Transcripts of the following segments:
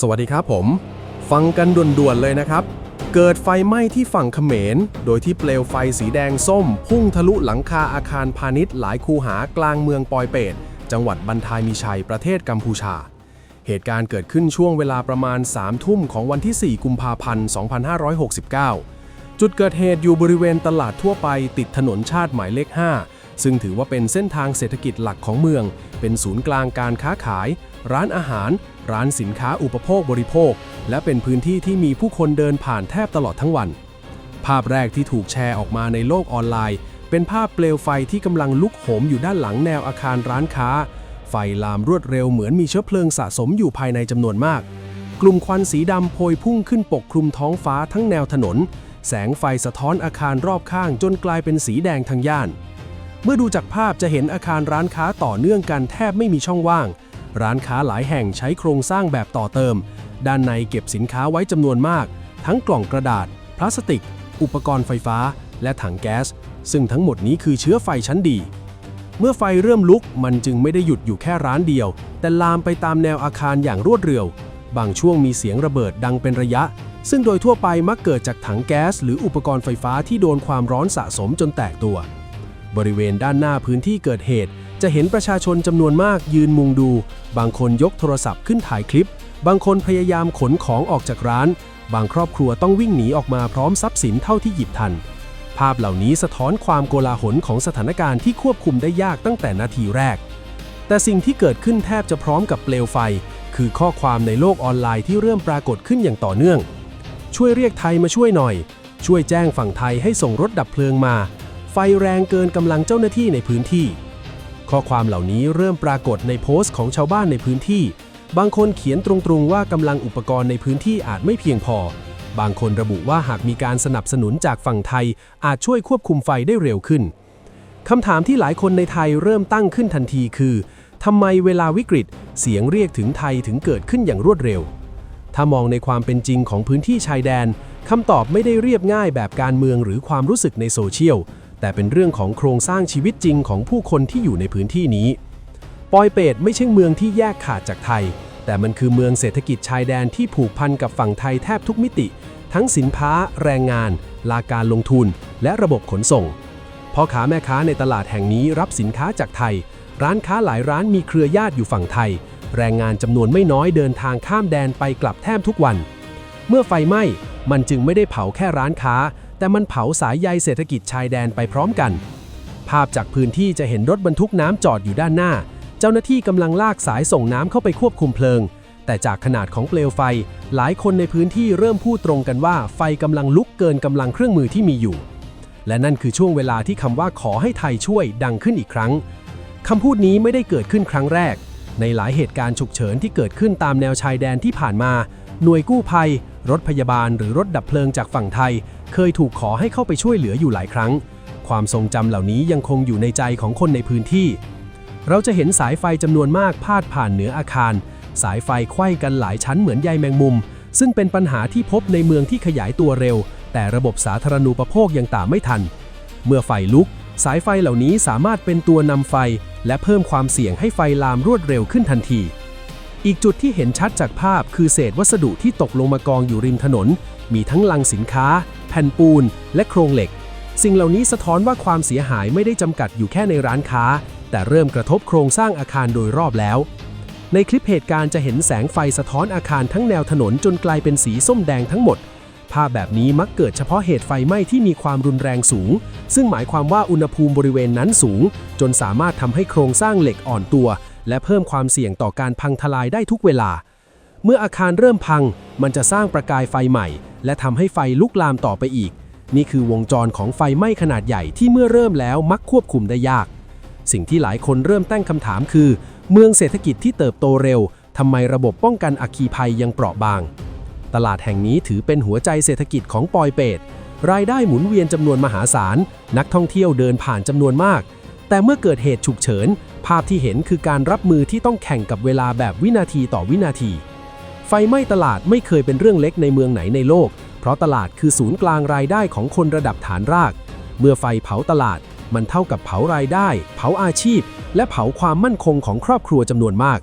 สวัสดีครับผม ฟังกันด่วนๆเลยนะครับ เกิดไฟไหม้ที่ฝั่งเขมร โดยที่เปลวไฟสีแดงส้ม พุ่งทะลุหลังคาอาคารพาณิชย์หลายคูหากลางเมืองปอยเปตจังหวัดบันทายมีชัยประเทศกัมพูชา เหตุการณ์เกิดขึ้นช่วงเวลาประมาณ3ทุ่มของวันที่ 4 กุมภาพันธ์ 2569 จุดเกิดเหตุอยู่บริเวณตลาดทั่วไปติดถนนชาติหมายเลข 5 ซึ่งถือว่าเป็นเส้นทางเศรษฐกิจหลักของเมือง เป็นศูนย์กลางการค้าขาย ร้านอาหาร ร้านสินค้าอุปโภคบริโภค และเป็นพื้นที่ที่มีผู้คนเดินผ่านแทบตลอดทั้งวัน ภาพแรกที่ถูกแชร์ออกมาในโลกออนไลน์ เป็นภาพเปลวไฟที่กำลังลุกโหมอยู่ด้านหลังแนวอาคารร้านค้า ไฟลามรวดเร็วเหมือนมีเชื้อเพลิงสะสมอยู่ภายในจำนวนมาก กลุ่มควันสีดำโพยพุ่งขึ้นปกคลุมท้องฟ้าทั้งแนวถนน แสงไฟสะท้อนอาคารรอบข้างจนกลายเป็นสีแดงทั้งย่าน เมื่อดูจากภาพจะเห็นอาคารร้านค้าต่อเนื่องกันแทบไม่มีช่องว่าง ร้านค้าหลายแห่งใช้โครงสร้างแบบต่อเติม ด้านในเก็บสินค้าไว้จำนวนมาก ทั้งกล่องกระดาษ พลาสติก อุปกรณ์ไฟฟ้า และถังแก๊ส ซึ่งทั้งหมดนี้คือเชื้อไฟชั้นดี เมื่อไฟเริ่มลุกมันจึงไม่ได้หยุดอยู่แค่ร้านเดียว แต่ลามไปตามแนวอาคารอย่างรวดเร็ว บางช่วงมีเสียงระเบิดดังเป็นระยะ ซึ่งโดยทั่วไปมักเกิดจากถังแก๊ส หรืออุปกรณ์ไฟฟ้าที่โดนความร้อนสะสมจนแตกตัว บริเวณด้านหน้าพื้นที่เกิดเหตุ จะเห็นประชาชนจำนวนมากยืนมุงดู บางคนยกโทรศัพท์ขึ้นถ่ายคลิป บางคนพยายามขนของออกจากร้าน บางครอบครัวต้องวิ่งหนีออกมาพร้อมทรัพย์สินเท่าที่หยิบทัน ภาพเหล่านี้สะท้อนความโกลาหลของสถานการณ์ที่ควบคุมได้ยากตั้งแต่นาทีแรก แต่สิ่งที่เกิดขึ้นแทบจะพร้อมกับเปลวไฟ คือข้อความในโลกออนไลน์ที่เริ่มปรากฏขึ้นอย่างต่อเนื่อง ช่วยเรียกไทยมาช่วยหน่อย ช่วยแจ้งฝั่งไทยให้ส่งรถดับเพลิงมา ไฟแรงเกินกำลังเจ้าหน้าที่ในพื้นที่ ข้อความเหล่านี้เริ่มปรากฏในโพสต์ของชาวบ้านในพื้นที่ บางคนเขียนตรงๆว่ากำลังอุปกรณ์ในพื้นที่อาจไม่เพียงพอ บางคนระบุว่าหากมีการสนับสนุนจากฝั่งไทย อาจช่วยควบคุมไฟได้เร็วขึ้นคำถามที่หลายคนในไทยเริ่มตั้งขึ้นทันทีคือทำไมเวลาวิกฤต เสียงเรียกถึงไทยถึงเกิดขึ้นอย่างรวดเร็ว ถ้ามองในความเป็นจริงของพื้นที่ชายแดนคำตอบไม่ได้เรียบง่ายแบบการเมืองหรือความรู้สึกในโซเชียล แต่เป็นเรื่องของโครงสร้างชีวิตจริงของผู้คนที่อยู่ในพื้นที่นี้ ปอยเปตไม่ใช่เมืองที่แยกขาดจากไทย แต่มันคือเมืองเศรษฐกิจชายแดนที่ผูกพันกับฝั่งไทยแทบทุกมิติ ทั้งสินค้า แรงงาน ลาการลงทุน และระบบขนส่งพ่อค้าแม่ค้าในตลาดแห่งนี้รับสินค้าจากไทย ร้านค้าหลายร้านมีเครือญาติอยู่ฝั่งไทย แรงงานจำนวนไม่น้อยเดินทางข้ามแดนไปกลับแทบทุกวัน เมื่อไฟไหม้มันจึงไม่ได้เผาแค่ร้านค้า แต่มันเผาสายใยเศรษฐกิจชายแดนไปพร้อมกัน ภาพจากพื้นที่จะเห็นรถบรรทุกน้ำจอดอยู่ด้านหน้า เจ้าหน้าที่กำลังลากสายส่งน้ำเข้าไปควบคุมเพลิง แต่จากขนาดของเปลวไฟ หลายคนในพื้นที่เริ่มพูดตรงกันว่าไฟกำลังลุกเกินกำลังเครื่องมือที่มีอยู่ และนั่นคือช่วงเวลาที่คำว่าขอให้ไทยช่วยดังขึ้นอีกครั้งคำพูดนี้ไม่ได้เกิดขึ้นครั้งแรก ในหลายเหตุการณ์ฉุกเฉินที่เกิดขึ้นตามแนวชายแดนที่ผ่านมา หน่วยกู้ภัย รถพยาบาลหรือรถดับเพลิงจากฝั่งไทย เคยถูกขอให้เข้าไปช่วยเหลืออยู่หลายครั้ง ความทรงจำเหล่านี้ยังคงอยู่ในใจของคนในพื้นที่ เราจะเห็นสายไฟจำนวนมากพาดผ่านเหนืออาคาร สายไฟไขว้กันหลายชั้นเหมือนใยแมงมุม ซึ่งเป็นปัญหาที่พบในเมืองที่ขยายตัวเร็ว แต่ระบบสาธารณูปโภคยังตามไม่ทัน เมื่อไฟลุก สายไฟเหล่านี้สามารถเป็นตัวนำไฟ และเพิ่มความเสี่ยงให้ไฟลามรวดเร็วขึ้นทันที อีกจุดที่เห็นชัดจากภาพคือเศษวัสดุที่ตกลงมากองอยู่ริมถนน มีทั้งลังสินค้า แผ่นปูน และโครงเหล็ก สิ่งเหล่านี้สะท้อนว่าความเสียหายไม่ได้จำกัดอยู่แค่ในร้านค้า แต่เริ่มกระทบโครงสร้างอาคารโดยรอบแล้ว ในคลิปเหตุการณ์จะเห็นแสงไฟสะท้อนอาคารทั้งแนวถนนจนกลายเป็นสีส้มแดงทั้งหมด ภาพแบบนี้มักเกิดเฉพาะเหตุไฟไหม้ที่มีความรุนแรงสูง ซึ่งหมายความว่าอุณหภูมิบริเวณนั้นสูง จนสามารถทำให้โครงสร้างเหล็กอ่อนตัว และเพิ่มความเสี่ยงต่อการพังทลายได้ทุกเวลา เมื่ออาคารเริ่มพัง มันจะสร้างประกายไฟใหม่ และทำให้ไฟลุกลามต่อไปอีก นี่คือวงจรของไฟไหม้ขนาดใหญ่ที่เมื่อเริ่มแล้วมักควบคุมได้ยาก สิ่งที่หลายคนเริ่มตั้งคำถามคือ เมืองเศรษฐกิจที่เติบโตเร็วทำไมระบบป้องกันอัคคีภัยยังเปราะบาง ตลาดแห่งนี้ถือเป็นหัวใจเศรษฐกิจของปอยเปตรายได้หมุนเวียนจำนวนมหาศาล นักท่องเที่ยวเดินผ่านจำนวนมาก แต่เมื่อเกิดเหตุฉุกเฉิน ภาพที่เห็นคือการรับมือที่ต้องแข่งกับเวลาแบบวินาทีต่อวินาที ไฟไหม้ตลาดไม่เคยเป็นเรื่องเล็กในเมืองไหนในโลก เพราะตลาดคือศูนย์กลางรายได้ของคนระดับฐานราก เมื่อไฟเผาตลาด มันเท่ากับเผารายได้ เผาอาชีพ และเผาความมั่นคงของครอบครัวจำนวนมาก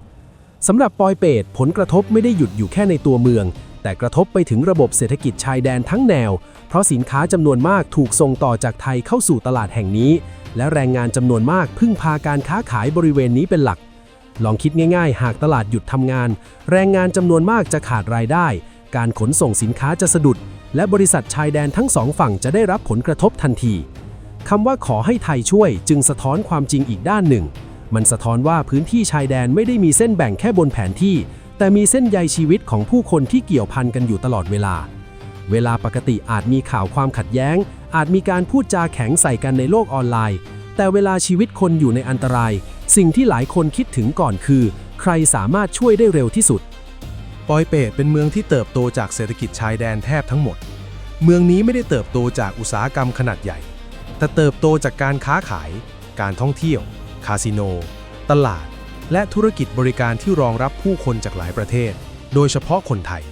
สำหรับปอยเปตผลกระทบไม่ได้หยุดอยู่แค่ในตัวเมือง แต่กระทบไปถึงระบบเศรษฐกิจชายแดนทั้งแนว เพราะสินค้าจำนวนมากถูกส่งต่อจากไทยเข้าสู่ตลาดแห่งนี้ และแรงงานจำนวนมากพึ่งพาการค้าขายบริเวณนี้เป็นหลัก ลองคิดง่ายๆ หากตลาดหยุดทำงาน แรงงานจำนวนมากจะขาดรายได้ การขนส่งสินค้าจะสะดุด และบริษัทชายแดนทั้งสองฝั่งจะได้รับผลกระทบทันทีคำว่าขอให้ไทยช่วยจึงสะท้อนความจริงอีกด้านหนึ่ง มันสะท้อนว่าพื้นที่ชายแดนไม่ได้มีเส้นแบ่งแค่บนแผนที่ แต่มีเส้นใยชีวิตของผู้คนที่เกี่ยวพันกันอยู่ตลอดเวลา เวลาปกติอาจมีข่าวความขัดแย้ง อาจมีการพูดจาแข็งใส่กันในโลกออนไลน์ แต่เวลาชีวิตคนอยู่ในอันตราย สิ่งที่หลายคนคิดถึงก่อนคือ ใครสามารถช่วยได้เร็วที่สุด ปอยเปตเป็นเมืองที่เติบโตจากเศรษฐกิจชายแดนแทบทั้งหมด เมืองนี้ไม่ได้เติบโตจากอุตสาหกรรมขนาดใหญ่ แต่เติบโตจากการค้าขาย การท่องเที่ยว คาสิโน ตลาด และธุรกิจบริการที่รองรับผู้คนจากหลายประเทศ โดยเฉพาะคนไทย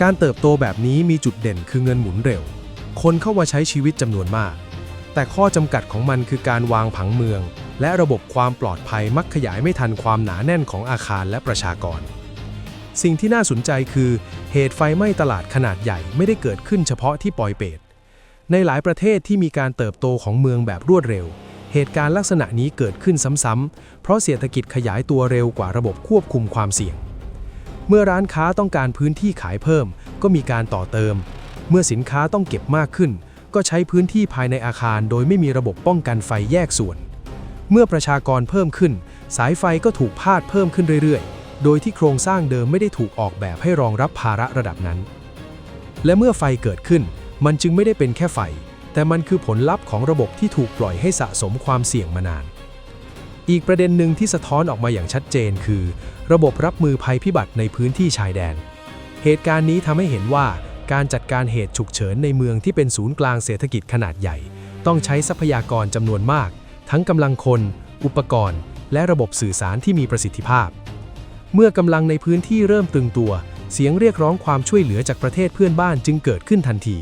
การเติบโตแบบนี้มีจุดเด่นคือเงินหมุนเร็ว คนเข้ามาใช้ชีวิตจำนวนมาก แต่ข้อจำกัดของมันคือการวางผังเมือง และระบบความปลอดภัยมักขยายไม่ทันความหนาแน่นของอาคารและประชากร สิ่งที่น่าสนใจคือ เหตุไฟไหม้ตลาดขนาดใหญ่ไม่ได้เกิดขึ้นเฉพาะที่ปอยเปตในหลายประเทศที่มีการเติบโตของเมืองแบบรวดเร็ว เหตุการณ์ลักษณะนี้เกิดขึ้นซ้ำๆ เพราะเศรษฐกิจขยายตัวเร็วกว่าระบบควบคุมความเสี่ยง เมื่อร้านค้าต้องการพื้นที่ขายเพิ่ม ก็มีการต่อเติม เมื่อสินค้าต้องเก็บมากขึ้น ก็ใช้พื้นที่ภายในอาคารโดยไม่มีระบบป้องกันไฟแยกส่วน เมื่อประชากรเพิ่มขึ้น สายไฟก็ถูกพาดเพิ่มขึ้นเรื่อยๆ โดยที่โครงสร้างเดิมไม่ได้ถูกออกแบบให้รองรับภาระระดับนั้น และเมื่อไฟเกิดขึ้น มันจึงไม่ได้เป็นแค่ไฟ แต่มันคือผลลัพธ์ของระบบที่ถูกปล่อยให้สะสมความเสี่ยงมานานอีกประเด็นหนึ่งที่สะท้อนออกมาอย่างชัดเจนคือ ระบบรับมือภัยพิบัติในพื้นที่ชายแดน เหตุการณ์นี้ทำให้เห็นว่า การจัดการเหตุฉุกเฉินในเมืองที่เป็นศูนย์กลางเศรษฐกิจขนาดใหญ่ ต้องใช้ทรัพยากรจำนวนมาก ทั้งกำลังคน อุปกรณ์ และระบบสื่อสารที่มีประสิทธิภาพ เมื่อกำลังในพื้นที่เริ่มตึงตัว เสียงเรียกร้องความช่วยเหลือจากประเทศเพื่อนบ้านจึงเกิดขึ้นทันที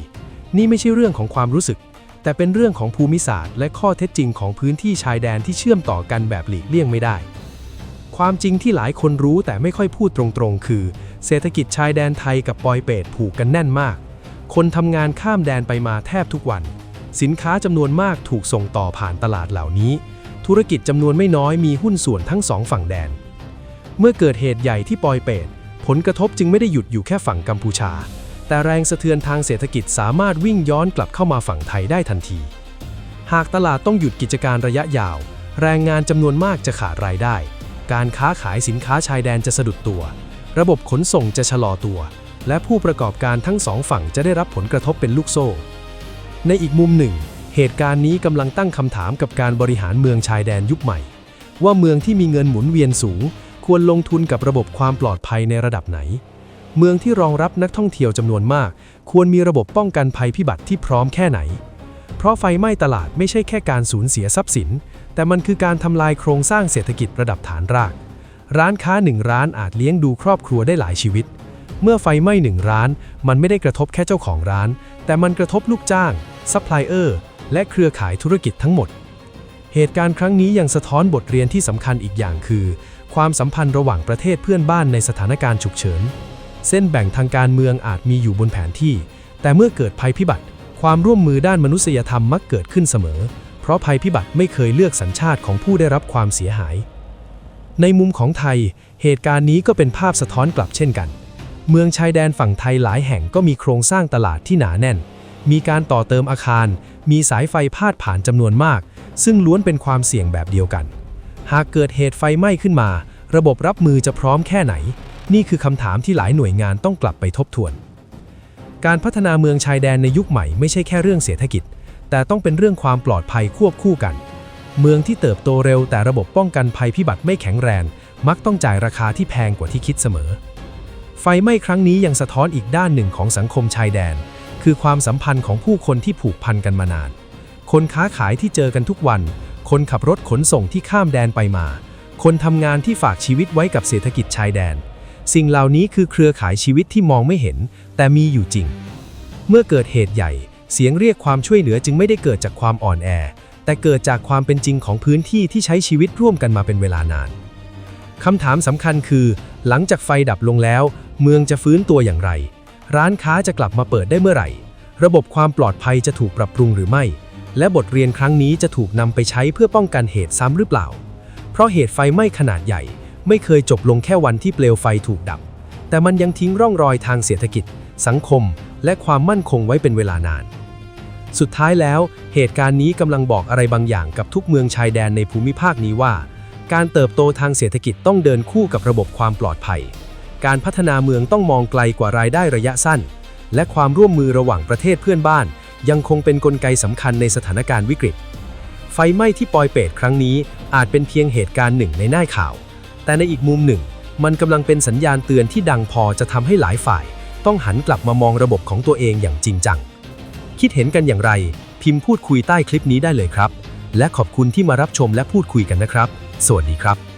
นี่ไม่ใช่เรื่องของความรู้สึก แต่เป็นเรื่องของภูมิศาสตร์ และข้อเท็จจริงของพื้นที่ชายแดนที่เชื่อมต่อกันแบบหลีกเลี่ยงไม่ได้ ความจริงที่หลายคนรู้แต่ไม่ค่อยพูดตรงๆ คือ เศรษฐกิจชายแดนไทยกับปอยเปตผูกกันแน่นมาก คนทำงานข้ามแดนไปมาแทบทุกวัน สินค้าจำนวนมากถูกส่งต่อผ่านตลาดเหล่านี้ ธุรกิจจำนวนไม่น้อยมีหุ้นส่วนทั้งสองฝั่งแดน เมื่อเกิดเหตุใหญ่ที่ปอยเปตผลกระทบจึงไม่ได้หยุดอยู่แค่ฝั่งกัมพูชา แต่แรงสะเทือนทางเศรษฐกิจสามารถวิ่งย้อนกลับเข้ามาฝั่งไทยได้ทันที หากตลาดต้องหยุดกิจการระยะยาว แรงงานจำนวนมากจะขาดรายได้ การค้าขายสินค้าชายแดนจะสะดุดตัว ระบบขนส่งจะชะลอตัว และผู้ประกอบการทั้งสองฝั่งจะได้รับผลกระทบเป็นลูกโซ่ ในอีกมุมหนึ่ง เหตุการณ์นี้กำลังตั้งคำถามกับการบริหารเมืองชายแดนยุคใหม่ ว่าเมืองที่มีเงินหมุนเวียนสูง ควรลงทุนกับระบบความปลอดภัยในระดับไหน เมืองที่รองรับนักท่องเที่ยวจำนวนมาก ควรมีระบบป้องกันภัยพิบัติที่พร้อมแค่ไหน เพราะไฟไหม้ตลาดไม่ใช่แค่การสูญเสียทรัพย์สิน แต่มันคือการทำลายโครงสร้างเศรษฐกิจระดับฐานราก ร้านค้าหนึ่งร้านอาจเลี้ยงดูครอบครัวได้หลายชีวิต เมื่อไฟไหม้หนึ่งร้าน มันไม่ได้กระทบแค่เจ้าของร้าน แต่มันกระทบลูกจ้างซัพพลายเออร์และเครือข่ายธุรกิจทั้งหมด เหตุการณ์ครั้งนี้ยังสะท้อนบทเรียนที่สำคัญอีกอย่างคือ ความสัมพันธ์ระหว่างประเทศเพื่อนบ้านในสถานการณ์ฉุกเฉิน เส้นแบ่งทางการเมืองอาจมีอยู่บนแผนที่ แต่เมื่อเกิดภัยพิบัติ ความร่วมมือด้านมนุษยธรรมมักเกิดขึ้นเสมอ ราะภัยพิบัติไม่เคยเลือกสัญชาติของผู้ได้รับความเสียหาย ในมุมของไทย เหตุการณ์นี้ก็เป็นภาพสะท้อนกลับเช่นกัน เมืองชายแดนฝั่งไทยหลายแห่งก็มีโครงสร้างตลาดที่หนาแน่น มีการต่อเติมอาคาร มีสายไฟพาดผ่านจำนวนมาก ซึ่งล้วนเป็นความเสี่ยงแบบเดียวกัน หากเกิดเหตุไฟไหม้ขึ้นมา ระบบรับมือจะพร้อมแค่ไหน นี่คือคำถามที่หลายหน่วยงานต้องกลับไปทบทวนการพัฒนาเมืองชายแดนในยุคใหม่ไม่ใช่แค่เรื่องเศรษฐกิจ แต่ต้องเป็นเรื่องความปลอดภัยควบคู่กัน เมืองที่เติบโตเร็วแต่ระบบป้องกันภัยพิบัติไม่แข็งแรง มักต้องจ่ายราคาที่แพงกว่าที่คิดเสมอ ไฟไหม้ครั้งนี้ยังสะท้อนอีกด้านหนึ่งของสังคมชายแดน คือความสัมพันธ์ของผู้คนที่ผูกพันกันมานาน คนค้าขายที่เจอกันทุกวัน คนขับรถขนส่งที่ข้ามแดนไปมา คนทำงานที่ฝากชีวิตไว้กับเศรษฐกิจชายแดน สิ่งเหล่านี้คือเครือข่ายชีวิตที่มองไม่เห็น แต่มีอยู่จริง เมื่อเกิดเหตุใหญ่ เสียงเรียกความช่วยเหลือจึงไม่ได้เกิดจากความอ่อนแอ แต่เกิดจากความเป็นจริงของพื้นที่ที่ใช้ชีวิตร่วมกันมาเป็นเวลานานคำถามสำคัญคือ หลังจากไฟดับลงแล้ว เมืองจะฟื้นตัวอย่างไร ร้านค้าจะกลับมาเปิดได้เมื่อไหร่ ระบบความปลอดภัยจะถูกปรับปรุงหรือไม่ และบทเรียนครั้งนี้จะถูกนำไปใช้เพื่อป้องกันเหตุซ้ำหรือเปล่า เพราะเหตุไฟไหม้ขนาดใหญ่ ไม่เคยจบลงแค่วันที่เปลวไฟถูกดับ แต่มันยังทิ้งร่องรอยทางเศรษฐกิจ สังคม และความมั่นคงไว้เป็นเวลานาน สุดท้ายแล้ว เหตุการณ์นี้กำลังบอกอะไรบางอย่างกับทุกเมืองชายแดนในภูมิภาคนี้ว่า การเติบโตทางเศรษฐกิจต้องเดินคู่กับระบบความปลอดภัย การพัฒนาเมืองต้องมองไกลกว่ารายได้ระยะสั้น และความร่วมมือระหว่างประเทศเพื่อนบ้าน ยังคงเป็นนกลไกสำคัญในสถานการณ์วิกฤต ไฟไหม้ที่ปอยเปตครั้งนี้อาจเป็นเพียงเหตุการณ์หนึ่งในหน้าข่าว แต่ในอีกมุมหนึ่ง มันกำลังเป็นสัญญาณเตือนที่ดังพอจะทำให้หลายฝ่าย ต้องหันกลับมามองระบบของตัวเองอย่างจริงจัง คิดเห็นกันอย่างไร พิมพ์พูดคุยใต้คลิปนี้ได้เลยครับ และขอบคุณที่มารับชมและพูดคุยกันนะครับ สวัสดีครับ